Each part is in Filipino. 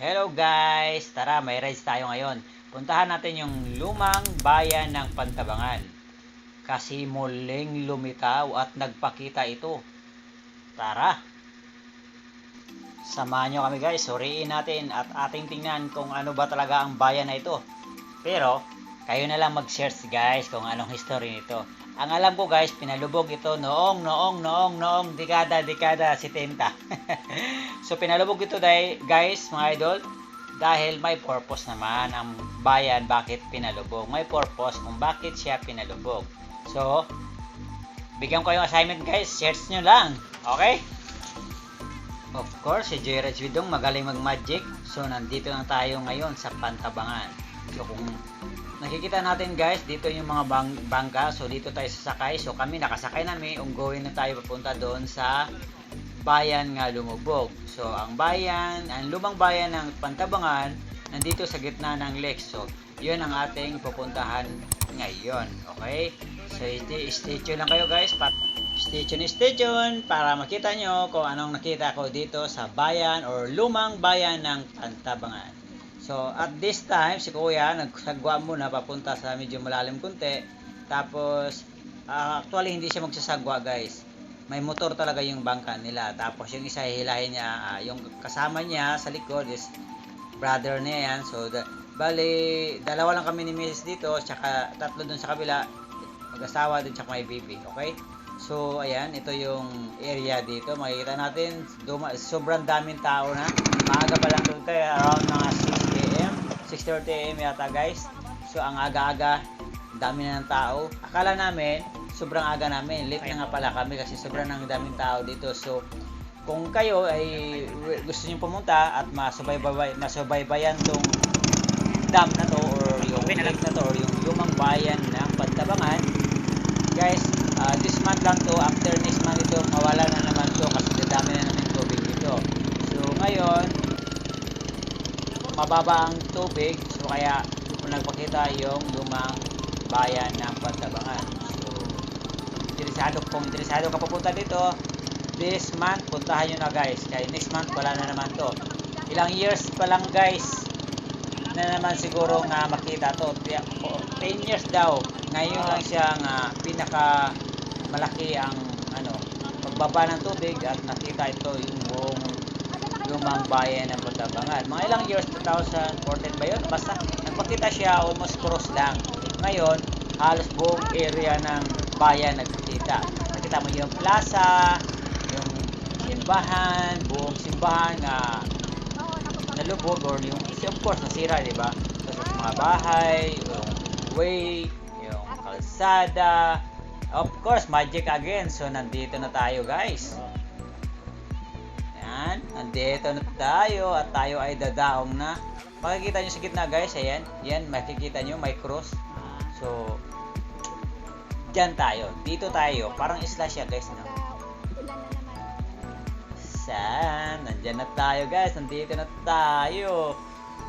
Hello guys! Tara, may rides tayo ngayon. Puntahan natin yung lumang bayan ng Pantabangan. Kasi muling lumitaw at nagpakita ito. Tara! Samahan nyo kami guys, suriin natin at ating tingnan kung ano ba talaga ang bayan na ito. Pero, kayo na lang mag-search guys kung anong history nito. Ang alam ko guys, pinalubog ito noong, noong, noong, noong, dekada, dekada, 70. so pinalubog ito dahil, guys, mga idol, dahil may purpose naman ang bayan bakit pinalubog. May purpose kung bakit siya pinalubog. So, bigyan ko yung assignment guys, search nyo lang. Okay? Of course, si Joyride Swidong magaling mag-magic. So, nandito na tayo ngayon sa Pantabangan. So, kung nakikita natin guys, dito yung mga bang bangka. So, dito tayo sasakay. So, kami nakasakay na may ongoing na tayo papunta doon sa bayan nga lumubog. So, ang bayan, ang lumang bayan ng Pantabangan, nandito sa gitna ng lake. So, yun ang ating pupuntahan ngayon. Okay? So, stay, stay tuned lang kayo guys. Pa stay tuned, stay tuned para makita nyo kung anong nakita ko dito sa bayan or lumang bayan ng Pantabangan. So, at this time, si kuya, nagsagwa muna papunta sa medyo malalim kunti. Tapos, uh, actually, hindi siya magsasagwa, guys. May motor talaga yung bangka nila. Tapos, yung isa hihilahin niya, uh, yung kasama niya sa likod is brother niya yan. So, the, bali, dalawa lang kami ni Mrs. dito, tsaka tatlo dun sa kabila. Mag-asawa dun, tsaka may baby. Okay? So, ayan, ito yung area dito. Makikita natin, duma, sobrang daming tao na. Maaga pa lang doon kaya around mga 6.30am yata guys. So ang aga-aga, dami na ng tao. Akala namin, sobrang aga namin. Late na nga pala kami kasi sobrang ang daming tao dito. So kung kayo ay gusto niyo pumunta at masubaybay masubaybayan tong dam na to or yung lake na to or yung lumang bayan ng Pantabangan guys uh, this month lang to after next month ito mawa mababa ang tubig so kaya nagpakita yung lumang bayan ng Pantabangan so interesado kung interesado ka pupunta dito this month puntahan nyo na guys. Kaya next month wala na naman to. Ilang years pa lang guys na naman siguro nga makita to. 10 years daw. Ngayon lang siya nga pinaka malaki ang ano pagbaba ng tubig at nakita ito yung lumang bayan ng Butabangan. Mga ilang years, 2014 ba yun? Basta nagpakita siya, almost cross lang. Ngayon, halos buong area ng bayan nagpakita. Nakita mo yung plaza, yung simbahan, buong simbahan na nalubog or yung, of course, nasira, di ba? Tapos mga bahay, yung way, yung kalsada, Of course, magic again. So, nandito na tayo, guys. Andito na tayo at tayo ay dadaong na. Makikita nyo sa gitna guys, ayan. Yan, makikita nyo, may cross. So, dyan tayo. Dito tayo. Parang slash siya guys, no? Saan? Nandyan na tayo guys. Nandito na tayo.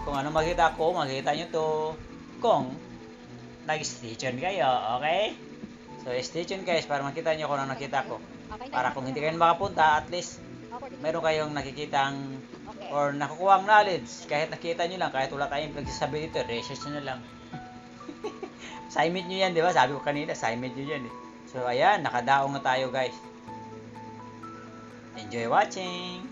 Kung ano makita ko, makita nyo to. Kung nag-stitch kayo, okay? So, stay tuned guys para makita nyo kung ano nakita ko. Para kung hindi kayo makapunta, at least meron kayong nakikitang okay. or nakukuha ang knowledge. Kahit nakita nyo lang, kahit wala tayong pagsasabi dito, research nyo lang. assignment nyo yan, di ba? Sabi ko kanina, assignment nyo yan. Eh. So, ayan, nakadaong na tayo guys. Enjoy watching!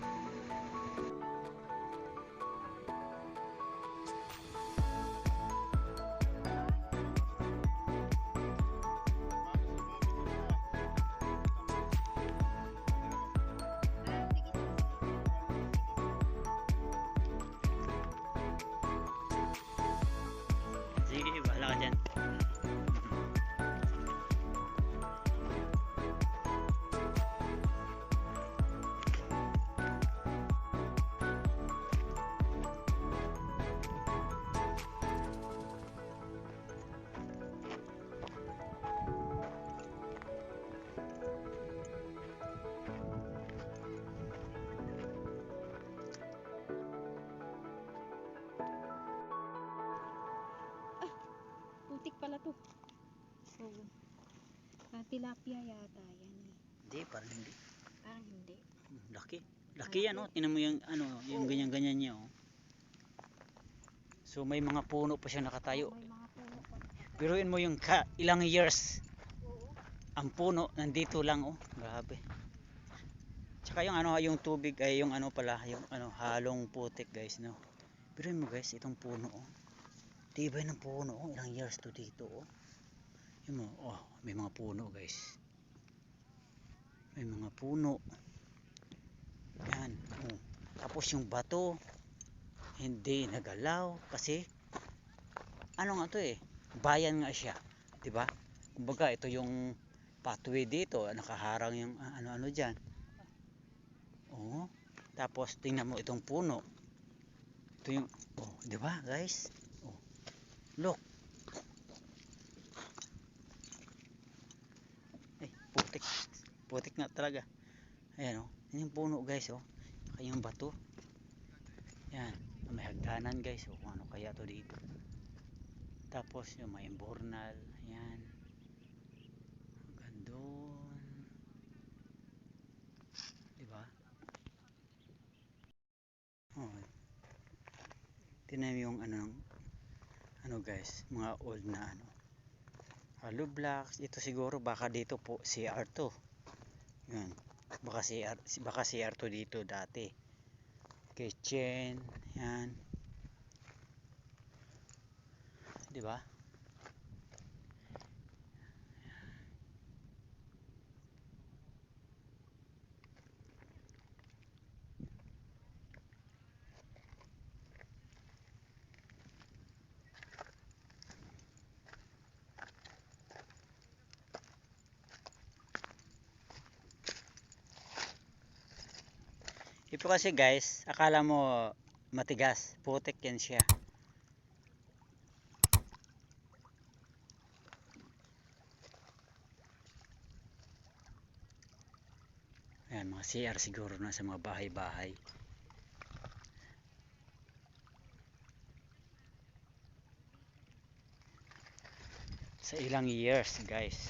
pala to. So, uh, tilapia yata yan eh. Hindi, parang hindi. Parang hindi. Hmm, laki. Laki Ay, yan, oh. Tinan mo yung, ano, yung ganyan-ganyan niya, oh. So, may mga puno pa siya nakatayo. May mga puno pa. Biruin mo yung ka, ilang years. Oo. Ang puno, nandito lang, oh. Grabe. Tsaka yung ano, yung tubig ay yung ano pala, yung ano, halong putik guys, no. Biruin mo guys, itong puno, oh. Tibay ng puno oh. Ilang years to dito oh. Yun mo oh may mga puno guys. May mga puno. Yan oh. Tapos yung bato hindi nagalaw kasi ano nga to eh bayan nga siya 'di ba kumbaga ito yung pathway dito nakaharang yung ah, ano-ano diyan oh tapos tingnan mo itong puno ito yung oh 'di ba guys look. Eh putik. Putik nga talaga. Ayan oh. Yan yung puno guys oh. Saka yung bato. Yan. May hagdanan guys oh kung ano kaya to dito. Tapos yung may imbornal yan hanggang doon. Diba? Oh. Tinan yung ano ano guys mga old na ano. Hollow blocks ito siguro baka dito po CR to yan baka CR baka CR to dito dati. Kitchen yan. Di ba Ito kasi guys, akala mo matigas, putik yan siya. Ayan, mga CR siguro na sa mga bahay-bahay. Sa ilang years guys.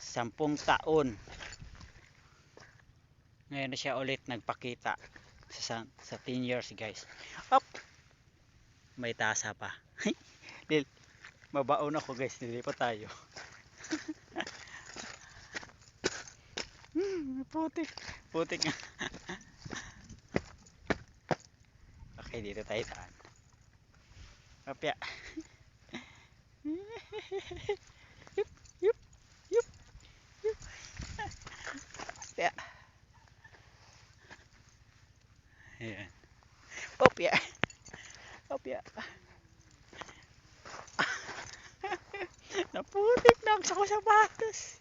Sampung taon. Ngayon na siya ulit nagpakita sa, sa 10 years guys. Up! May tasa pa. Lil, mabaon ako guys. Nilipat tayo. Putik. Putik nga. okay, dito tayo taan. Kapya. yup, yup, yup, yup. Kapya. Ayan. Opya. Opya. Naputik na ako sa sapatos.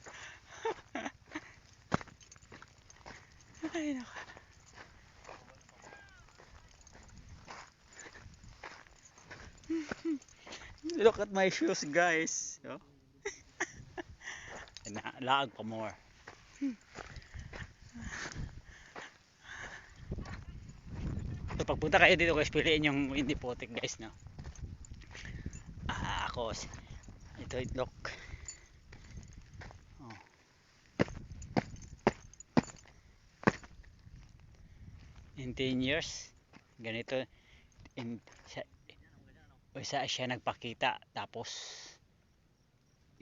Ay, naka. Look at my shoes, guys. Oh. laag pa more. So, pagpunta kayo dito guys, piliin yung hindi putik guys, no? Ah, ako. Ito, look. Oh. In 10 years, ganito, in, siya, isa siya nagpakita, tapos,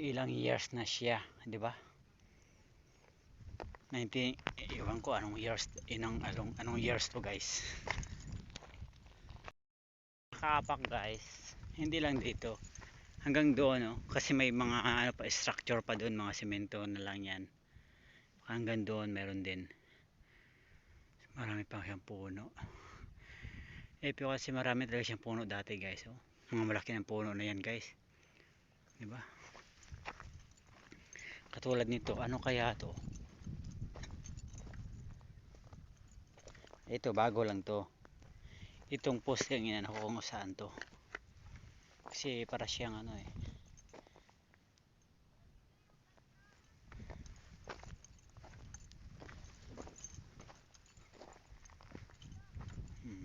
ilang years na siya, di ba? 19, iwan ko anong years, inang, anong, anong years to guys. Kapak guys, hindi lang dito, hanggang doon, no? kasi may mga ano pa, structure pa doon, mga semento na lang yan. Hanggang doon, meron din. Marami pa siyang puno. Eh, pero kasi marami talaga siyang puno dati guys. Oh. Mga malaki ng puno na yan guys. Diba? Katulad nito, ano kaya to? Ito, bago lang to. Itong post lang yan, ako kung saan to. Kasi para siyang ano eh. Hmm.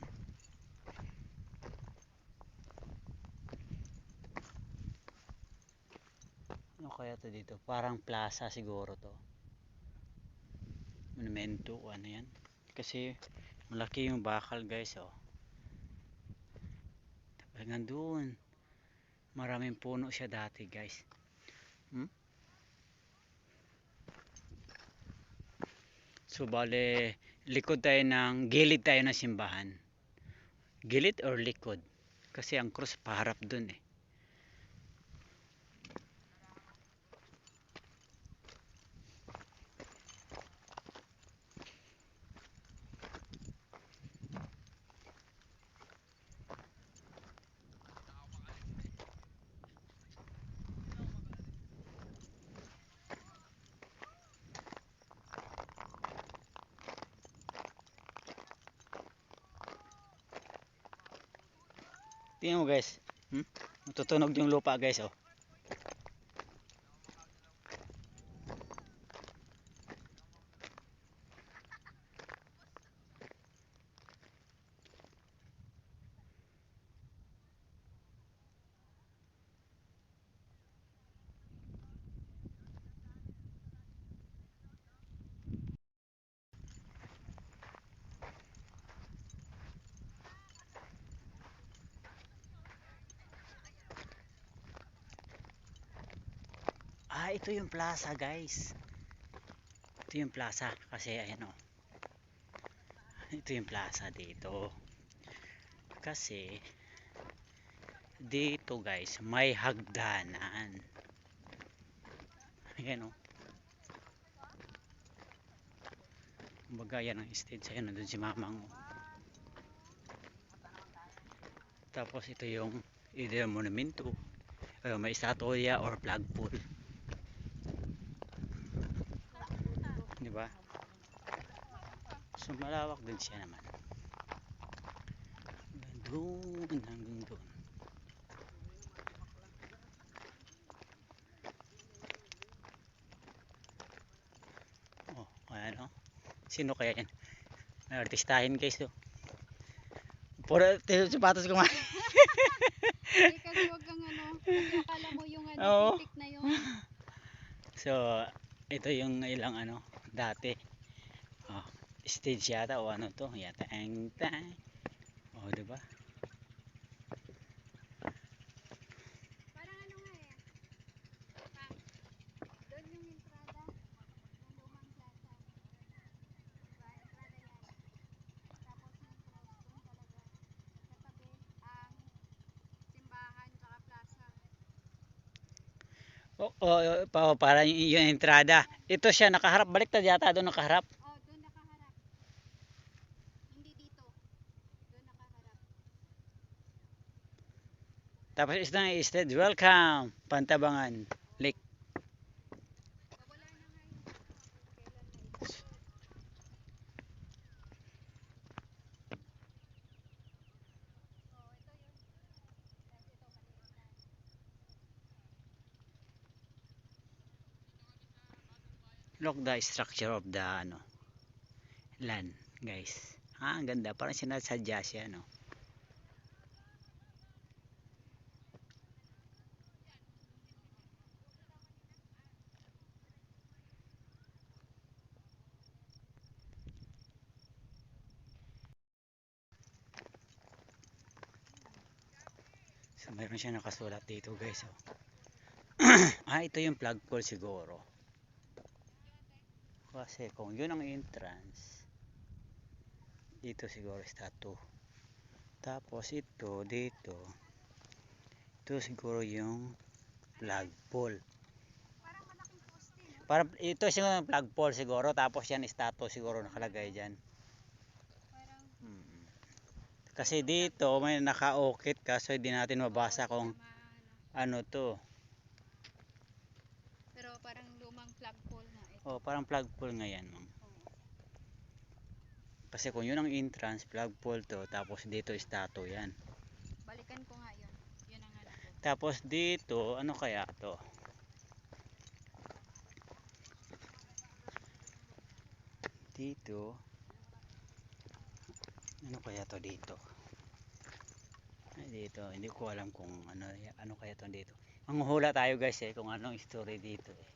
Ano kaya to dito? Parang plaza siguro to. Monumento o ano yan. Kasi malaki yung bakal guys oh. Hanggang doon maraming puno siya dati guys. Hmm? so bale likod tayo ng gilid tayo ng simbahan. Gilid or likod? Kasi ang cross paharap dun eh tingnan mo guys hmm? tutunog yung lupa guys oh Ah, ito yung plaza, guys. Ito yung plaza kasi ayan oh. Ito yung plaza dito. Kasi dito, guys, may hagdanan. Ayan oh. Kumbaga yan ang stage. Ayan, nandun si Mamang. oh. Tapos ito yung either monumento, uh, may estatuya or flagpole. Di ba? So malawak din siya naman. Doon, hanggang doon. Oh, ayan oh. Sino kaya yan? May artistahin guys oh. Puro t- sapatos. Eh, kasi wag kang ano, akala mo yung ano, Oo. na yun. So, ito yung ilang ano, dati. Oh, stage yata o ano to, yata ang tang. Oh, 'di ba? Parang ano nga eh. Doon yung entrada ng lumang plaza. Diba? Entrada yan. Tapos yung cross doon talaga. Katabi ang simbahan tsaka plaza. Oh, oh, pa, para yung, yung entrada. Ito siya nakaharap, baliktad yata. Oh, doon nakaharap. Hindi dito. Doon nakaharap. Tapos ito na stage, welcome, Pantabangan Lake. Look the structure of the ano, land, guys. Ah, ang ganda, parang sinasadya siya, no. So, mayroon siya nakasulat dito, guys. Oh. ah, ito yung flagpole siguro. Kasi kung yun ang entrance, dito siguro statue. Tapos ito, dito, ito siguro yung poste, no? Para, ito siguro yung flagpole siguro, tapos yan statue siguro nakalagay dyan. Kasi dito may nakaukit kaso hindi natin mabasa kung ano ano. to. Pero parang lumang flagpole na ito. Oh, parang flagpole nga yan. ma'am. Kasi kung yun ang entrance, flagpole to, tapos dito statue yan. Balikan ko nga yun. Yun ang ano ko. Tapos dito, ano kaya to? Dito. Ano kaya to dito? Dito, hindi ko alam kung ano ano kaya to dito. Manghuhula tayo guys eh kung anong story dito eh.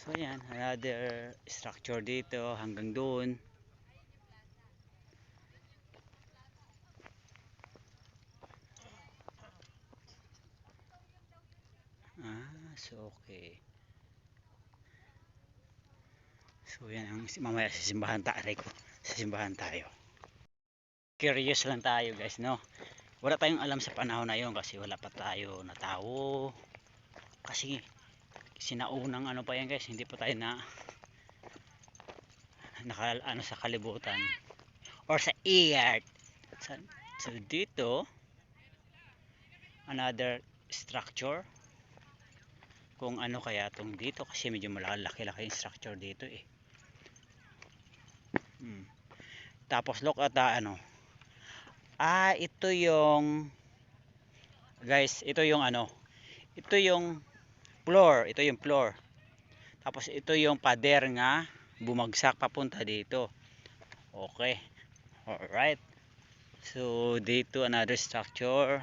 So yan, another structure dito hanggang doon. Okay. So yan ang mamaya sa simbahan tayo. Sa simbahan tayo. Curious lang tayo guys no. Wala tayong alam sa panahon na yon kasi wala pa tayo na tao. Kasi sinaunang ano pa yan guys, hindi pa tayo na naka ano sa kalibutan or sa earth. So, so dito another structure kung ano kaya tong dito kasi medyo malaki-laki yung structure dito eh. Hmm. Tapos look at the ano. Ah, ito yung guys, ito yung ano. Ito yung floor, ito yung floor. Tapos ito yung pader nga bumagsak papunta dito. Okay. Alright. So dito another structure.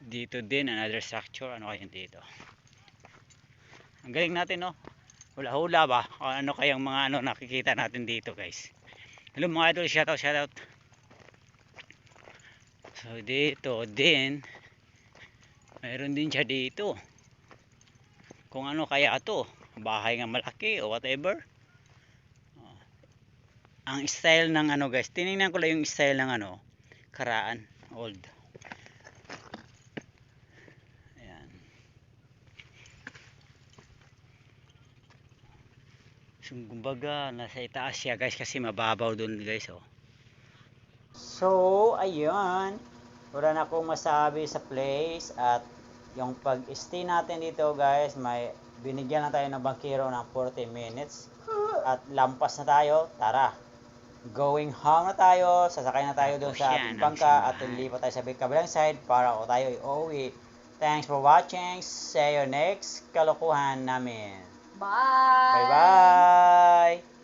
Dito din another structure. Ano kaya dito? Ang galing natin no. Hula-hula ba? O ano kayang mga ano nakikita natin dito guys. Hello mga idol, shoutout, shoutout. So dito din mayroon din siya dito. Kung ano kaya to, bahay nga malaki o whatever. Ang style ng ano guys, tiningnan ko lang yung style ng ano, karaan, old. So, kumbaga, nasa itaas siya guys kasi mababaw doon guys oh. So, ayun. Wala na akong masabi sa place at yung pag-stay natin dito guys, may binigyan na tayo ng bangkero ng 40 minutes at lampas na tayo. Tara. Going home na tayo, sasakay na tayo doon sa ating bangka at lilipat tayo sa kabilang side para o tayo i-uwi. Thanks for watching. See you next kalokohan namin. 拜拜。Bye bye